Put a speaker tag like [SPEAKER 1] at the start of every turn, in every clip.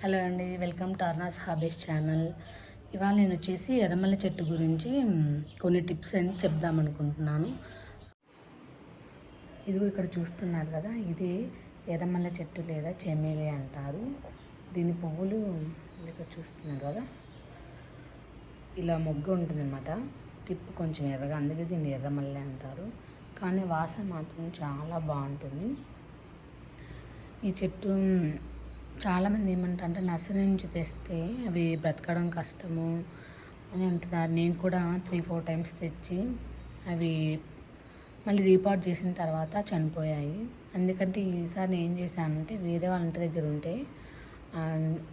[SPEAKER 1] Hello అండి welcome to Arna's hobbies channel. ఇవాళ నేను వచ్చేసి ఎర్రమల్ల చెట్టు గురించి కొన్ని టిప్స్ అని చెప్దాం అనుకుంటున్నాను. ఇదిగో ఇక్కడ చూస్తున్నారు కదా ఇది ఎర్రమల్ల చెట్టు లేదా చెమేలి అంటారు. దీని పువ్వులు ఇక్కడ చూస్తున్నారు కదా. ఇలా మొగ్గు ఉంటుందన్నమాట. టిప్ కొంచెం ఎర్రగా అందుకే దీన్ని ఎర్రమల్లె అంటారు. కానీ వాసన మాత్రం చాలా బాగుంటుంది. ఈ చెట్టు చాలామంది ఏమంటారంటే నర్సరీ నుంచి తెస్తే అవి బ్రతకడం కష్టము అని అంటున్నారు. నేను కూడా త్రీ ఫోర్ టైమ్స్ తెచ్చి అవి మళ్ళీ రీపాట్ చేసిన తర్వాత చనిపోయాయి. ఎందుకంటే ఈసారి నేను ఏం చేశానంటే వేరే వాళ్ళ ఇంటి దగ్గర ఉంటే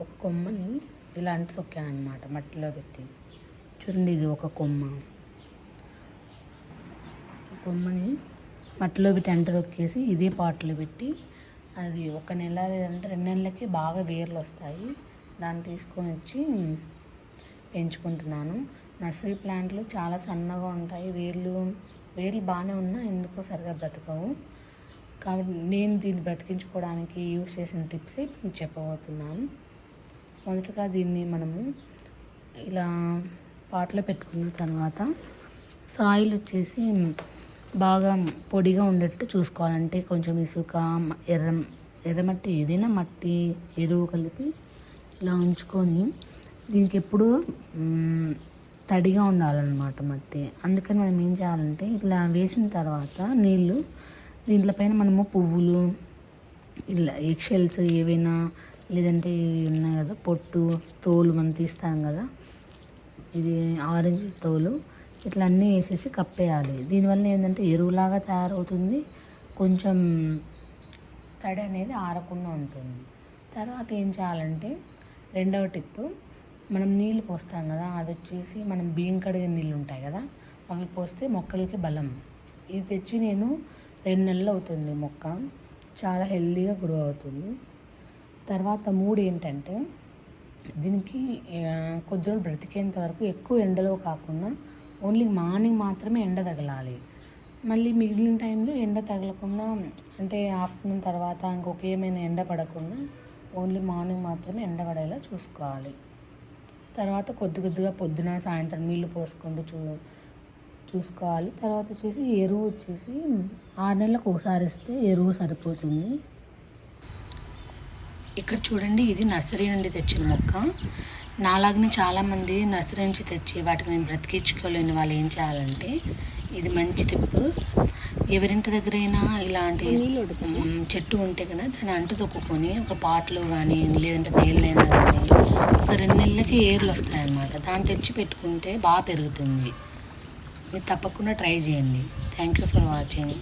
[SPEAKER 1] ఒక కొమ్మని ఇలాంటి తొక్కాను అనమాట మట్టిలో పెట్టి. చూడండి ఇది ఒక కొమ్మ. కొమ్మని మట్టిలో పెట్టి అంట తొక్కేసి ఇదే పాటలో పెట్టి అది ఒక నెల లేదంటే రెండు నెలలకి బాగా వేర్లు వస్తాయి. దాన్ని తీసుకొని వచ్చి పెంచుకుంటున్నాను. నర్సరీ ప్లాంట్లు చాలా సన్నగా ఉంటాయి. వేర్లు వేర్లు బాగానే ఉన్నా ఎందుకో సరిగా బ్రతకవు. కాబట్టి నేను దీన్ని బ్రతికించుకోవడానికి యూజ్ చేసిన టిప్స్ చెప్పబోతున్నాను. మొదటగా దీన్ని మనము ఇలా పాటలో పెట్టుకున్న తర్వాత సాయిల్ వచ్చేసి బాగా పొడిగా ఉండేట్టు చూసుకోవాలంటే కొంచెం ఇసుక ఎర్ర ఎర్రమట్టి ఏదైనా మట్టి ఎరువు కలిపి ఇలా ఉంచుకొని దీనికి ఎప్పుడు తడిగా ఉండాలన్నమాట మట్టి. అందుకని మనం ఏం చేయాలంటే ఇట్లా వేసిన తర్వాత నీళ్ళు దీంట్లో పైన మనము పువ్వులు ఇలా ఎక్షెల్స్ ఏవైనా లేదంటే ఇవి ఉన్నాయి కదా పొట్టు తోలు మనం తీస్తాం కదా ఇది ఆరెంజ్ తోలు ఇట్లా అన్నీ వేసేసి కప్పేయాలి. దీనివల్ల ఏంటంటే ఎరువులాగా తయారవుతుంది. కొంచెం తడి అనేది ఆరకుండా ఉంటుంది. తర్వాత ఏం చేయాలంటే రెండవ టిప్ మనం నీళ్ళు పోస్తాం కదా అది వచ్చేసి మనం బియ్యం కడిగిన నీళ్ళు ఉంటాయి కదా అవి పోస్తే మొక్కలకి బలం. ఇది తెచ్చి నేను రెండు నెలలు అవుతుంది మొక్క. చాలా హెల్దీగా గ్రో అవుతుంది. తర్వాత మూడు ఏంటంటే దీనికి కొద్ది రోజులు బ్రతికేంత వరకు ఎక్కువ ఎండలో కాకుండా ఓన్లీ మార్నింగ్ మాత్రమే ఎండ తగలాలి. మళ్ళీ మిగిలిన టైంలో ఎండ తగలకుండా అంటే ఆఫ్టర్నూన్ తర్వాత ఇంకొక ఏమైనా ఎండ పడకుండా ఓన్లీ మార్నింగ్ మాత్రమే ఎండ పడేలా చూసుకోవాలి. తర్వాత కొద్ది కొద్దిగా పొద్దున సాయంత్రం నీళ్ళు పోసుకుంటూ చూ చూసుకోవాలి. తర్వాత వచ్చేసి ఎరువు వచ్చేసి ఆరు నెలలకు ఒకసారి ఇస్తే ఎరువు సరిపోతుంది. ఇక్కడ చూడండి ఇది నర్సరీ నుండి తెచ్చిన మొక్క. నాలాగనే చాలామంది నర్సరీ నుంచి తెచ్చి వాటిని నేను బ్రతికించుకోలేని వాళ్ళు ఏం చేయాలంటే ఇది మంచి టిప్ ఎవరింటి దగ్గరైనా ఇలాంటి చెట్టు ఉంటే కనుక దాన్ని అంటు తొక్కుకొని ఒక పాట్లో కానీ లేదంటే నీళ్ళైనా కానీ ఒక రెండు నెలలకి ఏర్లు వస్తాయన్నమాట. దాన్ని తెచ్చి పెట్టుకుంటే బాగా పెరుగుతుంది. మీరు తప్పకుండా ట్రై చేయండి. Thank you for watching